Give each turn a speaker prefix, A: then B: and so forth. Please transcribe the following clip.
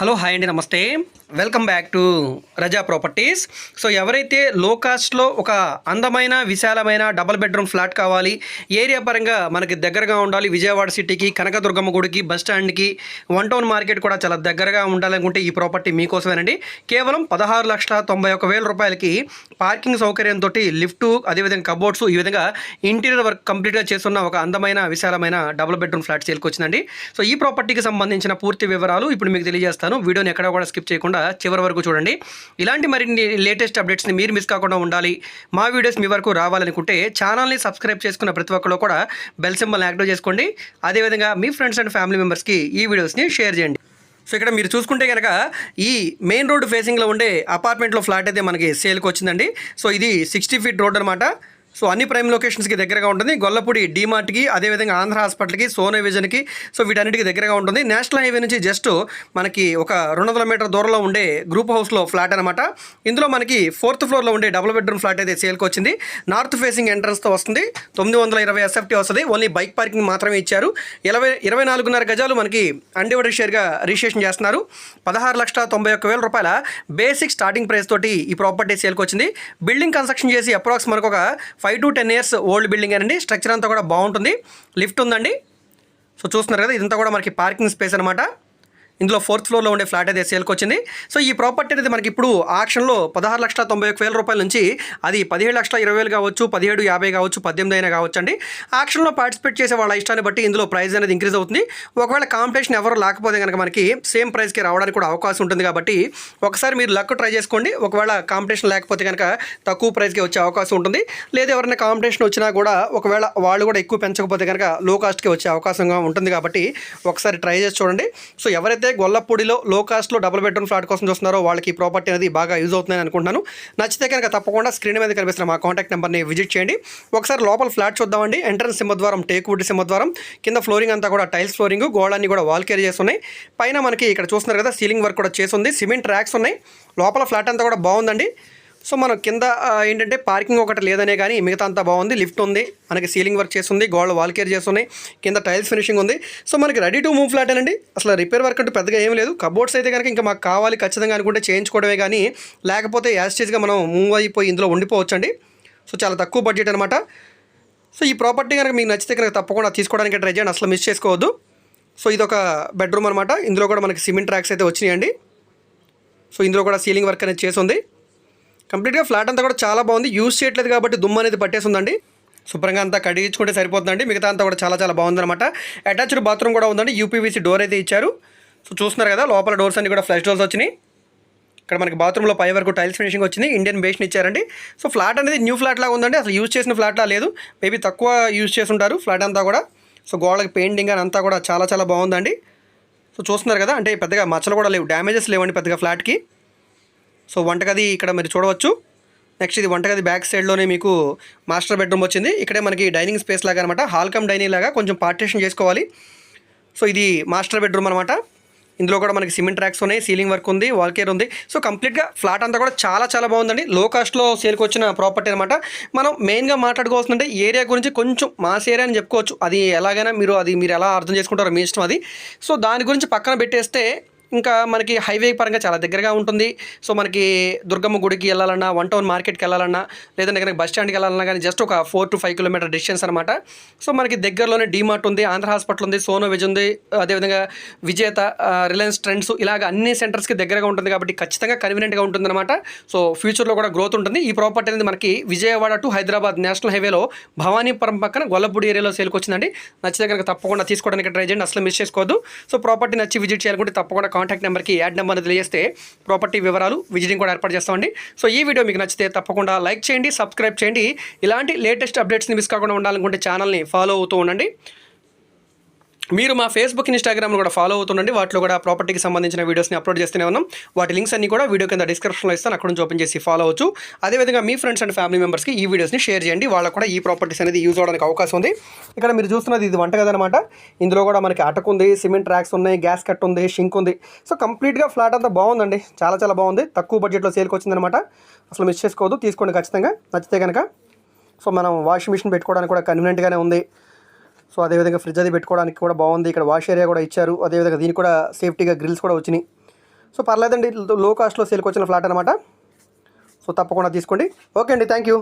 A: Hello hi అండి నమస్తే. Welcome back to Raza properties so ఎవరైతే లో కాస్ట్లో ఒక అందమైన విశాలమైన డబల్ బెడ్రూమ్ ఫ్లాట్ కావాలి ఏరియా పరంగా మనకి దగ్గరగా ఉండాలి. విజయవాడ సిటీకి కనకదుర్గమ్మ గుడికి బస్ స్టాండ్కి వన్ టౌన్ మార్కెట్ కూడా చాలా దగ్గరగా ఉండాలనుకుంటే ఈ ప్రాపర్టీ మీకోసమేనండి. కేవలం పదహారు లక్షల తొంభై ఒక వేల రూపాయలకి పార్కింగ్ సౌకర్యంతో లిఫ్ట్ అదేవిధంగా కబోర్డ్స్ ఈ విధంగా ఇంటీరియర్ వర్క్ కంప్లీట్గా చేస్తున్న ఒక అందమైన విశాలమైన డబుల్ బెడ్రూమ్ ఫ్లాట్ సేల్కి వచ్చిందండి. సో ఈ ప్రాపర్టీకి సంబంధించిన పూర్తి వివరాలు ఇప్పుడు మీకు తెలియజేస్తాను. వీడియోని ఎక్కడ కూడా స్కిప్ చేయకుండా చివరి వరకు చూడండి. ఇలాంటి మరిన్ని లేటెస్ట్ అప్డేట్స్ని మీరు మిస్ కాకుండా ఉండాలి. మా వీడియోస్ మీ వరకు రావాలనుకుంటే ఛానల్ని సబ్స్క్రైబ్ చేసుకున్న ప్రతి ఒక్కరు కూడా బెల్ సింబల్ని యాక్టివ్ చేసుకోండి. అదేవిధంగా మీ ఫ్రెండ్స్ అండ్ ఫ్యామిలీ మెంబర్స్కి ఈ వీడియోస్ని షేర్ చేయండి. సో ఇక్కడ మీరు చూసుకుంటే కనుక ఈ మెయిన్ రోడ్ ఫేసింగ్లో ఉండే అపార్ట్మెంట్లో ఫ్లాట్ అయితే మనకి సేల్కి వచ్చిందండి. సో ఇది సిక్స్టీ ఫీట్ రోడ్ అనమాట సో అన్ని ప్రైమ్ లొకేషన్స్కి దగ్గరగా ఉంటుంది. గొల్లపూడి డీమార్ట్కి అదేవిధంగా ఆంధ్ర హాస్పిటల్కి సోనే విజన్కి సో వీటన్నిటికి దగ్గరగా ఉంటుంది. నేషనల్ హైవే నుంచి జస్ట్ మనకి ఒక రెండు వందల మీటర్ దూరంలో ఉండే గ్రూప్ హౌస్లో ఫ్లాట్ అనమాట ఇందులో మనకి ఫోర్త్ ఫ్లోర్లో ఉండే డబుల్ బెడ్రూమ్ ఫ్లాట్ అయితే సేల్కి వచ్చింది. నార్త్ ఫేసింగ్ ఎంట్రన్స్తో వస్తుంది. తొమ్మిది వందల ఇరవై ఎస్ఎఫ్టీ వస్తుంది. ఓన్లీ బైక్ పార్కింగ్ మాత్రమే ఇచ్చారు. ఇరవై ఇరవై నాలుగున్నర గజాలు మనకి అన్డివైడెడ్ షేర్గా రిజిస్ట్రేషన్ చేస్తున్నారు. పదహారు లక్షల తొంభై ఒక్క వేల రూపాయల బేసిక్ స్టార్టింగ్ ప్రైస్ తోటి ఈ ప్రాపర్టీ సేల్కి వచ్చింది. బిల్డింగ్ కన్స్ట్రక్షన్ చేసి అప్రాక్స్ మనకు ఒక five to ten years old building అండి. స్ట్రక్చర్ అంతా కూడా బాగుంటుంది. లిఫ్ట్ ఉందండి. సో చూస్తున్నారు కదా ఇదంతా కూడా మనకి పార్కింగ్ స్పేస్ అనమాట ఇందులో ఫోర్త్ ఫ్లోర్లో ఉండే ఫ్లాట్ అయితే సేల్కి వచ్చింది. సో ఈ ప్రాపర్టీ అనేది మనకి ఇప్పుడు ఆక్షన్లో పదహారు లక్షల తొంభై ఒక వేల రూపాయల నుంచి అది పదిహేడు లక్షల ఇరవై వేలు కావచ్చు పదిహేడు యాభై కావచ్చు పద్దెనిమిది అయినా కావచ్చు అండి ఆక్షన్లో పార్టిసిపేట్ చేసే వాళ్ళ ఇష్టాన్ని బట్టి ఇందులో ప్రైస్ అనేది ఇంక్రీజ్ అవుతుంది. ఒకవేళ కాంపిటీషన్ ఎవరు లేకపోతే కనుక మనకి సేమ్ ప్రైస్కి రావడానికి కూడా అవకాశం ఉంటుంది కాబట్టి ఒకసారి మీరు లక్ ట్రై చేసుకోండి. ఒకవేళ కాంపిటీషన్ లేకపోతే కనుక తక్కువ ప్రైస్కి వచ్చే అవకాశం ఉంటుంది. లేదా ఎవరైనా కాంపిటీషన్ వచ్చినా కూడా ఒకవేళ వాళ్ళు కూడా ఎక్కువ పెంచకపోతే కనుక లో కాస్ట్కి వచ్చే అవకాశంగా ఉంటుంది కాబట్టి ఒకసారి ట్రై చేసి చూడండి. సో ఎవరైతే గొల్లపూడిలో లో కాస్ట్లో డబుల్ బెడ్రూమ్ ఫ్లాట్ కోసం చూస్తున్నారో వాళ్ళకి ఈ ప్రాపర్టీ అనేది బాగా యూజ్ అవుతుందని అనుకుంటున్నాను. నచ్చితే కనుక తప్పకుండా స్క్రీన్ మీద కనిపిస్తున్న మా కాంటాక్ట్ నెంబర్ని విజిట్ చేయండి. ఒకసారి లోపల ఫ్లాట్ చూద్దామండి. ఎంట్రన్స్ సింహద్వారం టేక్ వుడ్ సింహద్వారం. కింద ఫ్లోరింగ్ అంతా కూడా టైల్స్ ఫ్లోరింగ్ గోడలన్నీ కూడా వాల్ కేర్ చేసి ఉన్నాయి పైన మనకి ఇక్కడ చూస్తున్నారు కదా సీలింగ్ వర్క్ కూడా చేసి ఉంది సిమెంట్ ట్రాక్స్ ఉన్నాయి. లోపల ఫ్లాట్ అంతా కూడా బాగుందండి. సో మనం కింద ఏంటంటే పార్కింగ్ ఒకటి లేదనే కానీ మిగతా అంతా బాగుంది. లిఫ్ట్ ఉంది మనకి సీలింగ్ వర్క్ చేస్తుంది గోడ వాల్ కేర్ చేస్తున్నాయి కింద టైల్స్ ఫినిషింగ్ ఉంది. సో మనకి రెడీ టు మూవ్ ఫ్లాట్ అండి అసలు రిపేర్ వర్క్ అంటే పెద్దగా ఏం లేదు. కబోర్డ్స్ అయితే కనుక ఇంకా మాకు కావాలి ఖచ్చితంగా అనుకుంటే చేయించుకోవడమే కానీ లేకపోతే యాస్టేజ్గా మనం మూవ్ అయిపోయి ఇందులో ఉండిపోవచ్చు అండి సో చాలా తక్కువ బడ్జెట్ అనమాట సో ఈ ప్రాపర్టీ కనుక మీకు నచ్చితే కనుక తప్పకుండా తీసుకోవడానికి ట్రై చేయండి. అసలు మిస్ చేసుకోవద్దు. సో ఇది ఒక బెడ్రూమ్ అనమాట ఇందులో కూడా మనకి సిమెంట్ ట్రాక్స్ అయితే వచ్చినాయండి. సో ఇందులో కూడా సీలింగ్ వర్క్ అనేది చేసి ఉంది. కంప్లీట్గా ఫ్లాట్ అంతా కూడా చాలా బాగుంది. యూజ్ చేయట్లేదు కాబట్టి దుమ్ము అనేది పట్టేస్తుందండి. శుభ్రంగా అంతా కడిగించుకుంటే సరిపోతుందండి. మిగతా అంతా కూడా చాలా చాలా బాగుందన్నమాట. అటాచ్డ్ బాత్రూమ్ కూడా ఉందండి. యూపీవీసీ డోర్ అయితే ఇచ్చారు. సో చూస్తున్నారు కదా లోపల డోర్స్ అన్ని కూడా ఫ్లష్ డోర్స్ వచ్చినాయి. ఇక్కడ మనకి బాత్రూంలో పై వరకు టైల్స్ ఫినిషింగ్ వచ్చింది. ఇండియన్ బేస్ని ఇచ్చారండి. సో ఫ్లాట్ అనేది న్యూ ఫ్లాట్ లాగా ఉందండి. అసలు యూజ్ చేసిన ఫ్లాట్లా లేదు. మేబీ తక్కువ యూజ్ చేసి ఉంటారు ఫ్లాట్ అంతా కూడా. సో గోడకి పెయింటింగ్ అని అంతా కూడా చాలా చాలా బాగుందండి. సో చూస్తున్నారు కదా అంటే పెద్దగా మచ్చలు కూడా లేవు. డ్యామేజెస్ లేవండి పెద్దగా ఫ్లాట్కి సో వంటగది ఇక్కడ మీరు చూడవచ్చు. నెక్స్ట్ ఇది వంటగది బ్యాక్ సైడ్లోనే మీకు మాస్టర్ బెడ్రూమ్ వచ్చింది. ఇక్కడే మనకి డైనింగ్ స్పేస్ లాగా అనమాట హాల్కమ్ డైనింగ్ లాగా కొంచెం పార్టీషన్ చేసుకోవాలి. సో ఇది మాస్టర్ బెడ్రూమ్ అనమాట ఇందులో కూడా మనకి సిమెంట్ ట్రాక్స్ ఉన్నాయి సీలింగ్ వర్క్ ఉంది వాల్ కేర్ ఉంది. సో కంప్లీట్గా ఫ్లాట్ అంతా కూడా చాలా చాలా బాగుందండి. లో కాస్ట్లో సేల్కి వచ్చిన ప్రాపర్టీ అనమాట మనం మెయిన్గా మాట్లాడుకోవాల్సిందంటే ఏరియా గురించి కొంచెం మాస్ ఏరియా అని చెప్పుకోవచ్చు. అది ఎలాగైనా మీరు అది మీరు ఎలా అర్థం చేసుకుంటారో మీ ఇష్టం అది. సో దాని గురించి పక్కన పెట్టేస్తే ఇంకా మనకి హైవే పరంగా చాలా దగ్గరగా ఉంటుంది. సో మనకి దుర్గమ్మ గుడికి వెళ్ళాలన్నా వన్ టౌన్ మార్కెట్కి వెళ్ళాలన్నా లేదంటే కనుక బస్ స్టాండ్కి వెళ్ళాలన్నా కానీ జస్ట్ ఒక four to five kilometre distance అనమాట సో మనకి దగ్గరలోనే డీమార్ట్ ఉంది ఆంధ్ర హాస్పిటల్ ఉంది సోనో విజ్ ఉంది అదేవిధంగా విజేత రిలయన్స్ ట్రెండ్స్ ఇలాగ అన్ని సెంటర్స్కి దగ్గరగా ఉంటుంది కాబట్టి ఖచ్చితంగా కన్వీనియంట్గా ఉంటుందన్నమాట సో ఫ్యూచర్లో కూడా గ్రోత్ ఉంటుంది. ఈ ప్రాపర్టీ అనేది మనకి విజయవాడ టు హైదరాబాద్ నేషనల్ హైవేలో భవానీపురం పక్కన గొల్లపూడి ఏరియాలో సేల్కొచ్చిందండి నచ్చితే కనుక తప్పకుండా తీసుకోవడానికి ట్రై చేయండి. అసలు మిస్ చేసుకోవద్దు. సో ప్రాపర్టీ నచ్చి విజిట్ చేయాలనుకుంటే తప్పకుండా కాంటాక్ట్ నెంబర్కి యాడ్ నెంబర్ తెలియజేస్తే ప్రాపర్టీ వివరాలు విజిటింగ్ కూడా ఏర్పాటు చేస్తామండి. సో ఈ వీడియో మీకు నచ్చితే తప్పకుండా లైక్ చేయండి సబ్స్క్రైబ్ చేయండి. ఇలాంటి లేటెస్ట్ అప్డేట్స్ని మిస్ కాకుండా ఉండాలనుకుంటే ఛానల్ని ఫాలో అవుతూ ఉండండి. మీరు మా ఫేస్బుక్ ఇన్స్టాగ్రామ్ కూడా ఫాలో అవుతుండండి. వాటిలో కూడా ప్రాపర్టీకి సంబంధించిన వీడియోస్ని అప్లోడ్ చేస్తూనే ఉన్నాం. వాటి లింక్స్ అన్ని కూడా వీడియో కింద డిస్క్రిప్షన్లో ఇస్తాను. అక్కడ నుంచి ఓపెన్ చేసి ఫాలో అవచ్చు అదేవిధంగా మీ ఫ్రెండ్స్ అండ్ ఫ్యామిలీ మెంబర్స్కి ఈ వీడియోస్ని షేర్ చేయండి. వాళ్ళకు కూడా ఈ ప్రాపర్టీస్ అనేది యూజ్ అవడానికి అవకాశం ఉంది. ఇక్కడ మీరు చూస్తున్నది ఇది వంట కదనమాట ఇందులో కూడా మనకి అటకు ఉంది సిమెంట్ ట్రాక్స్ ఉన్నాయి గ్యాస్ కట్ ఉంది షింక్ ఉంది. సో కంప్లీట్గా ఫ్లాట్ అంతా బాగుందండి. చాలా చాలా బాగుంది. తక్కువ బడ్జెట్లో సేల్కి వచ్చిందనమాట అసలు మిస్ చేసుకోవద్దు. తీసుకోండి ఖచ్చితంగా. నచ్చితే కనుక సో మనం వాషింగ్ మిషన్ పెట్టుకోవడానికి కూడా కన్వీనియంట్గానే ఉంది. సో అదేవిధంగా ఫ్రిడ్జ్ అది పెట్టుకోవడానికి కూడా బాగుంది. ఇక్కడ వాష్ ఏరియా కూడా ఇచ్చారు. అదేవిధంగా దీనికి కూడా సేఫ్టీగా గ్రిల్స్ కూడా వచ్చినాయి. సో పర్లేదండి లో కాస్ట్లో సేల్కి వచ్చిన ఫ్లాట్ అనమాట సో తప్పకుండా తీసుకోండి. ఓకే అండి థ్యాంక్ యూ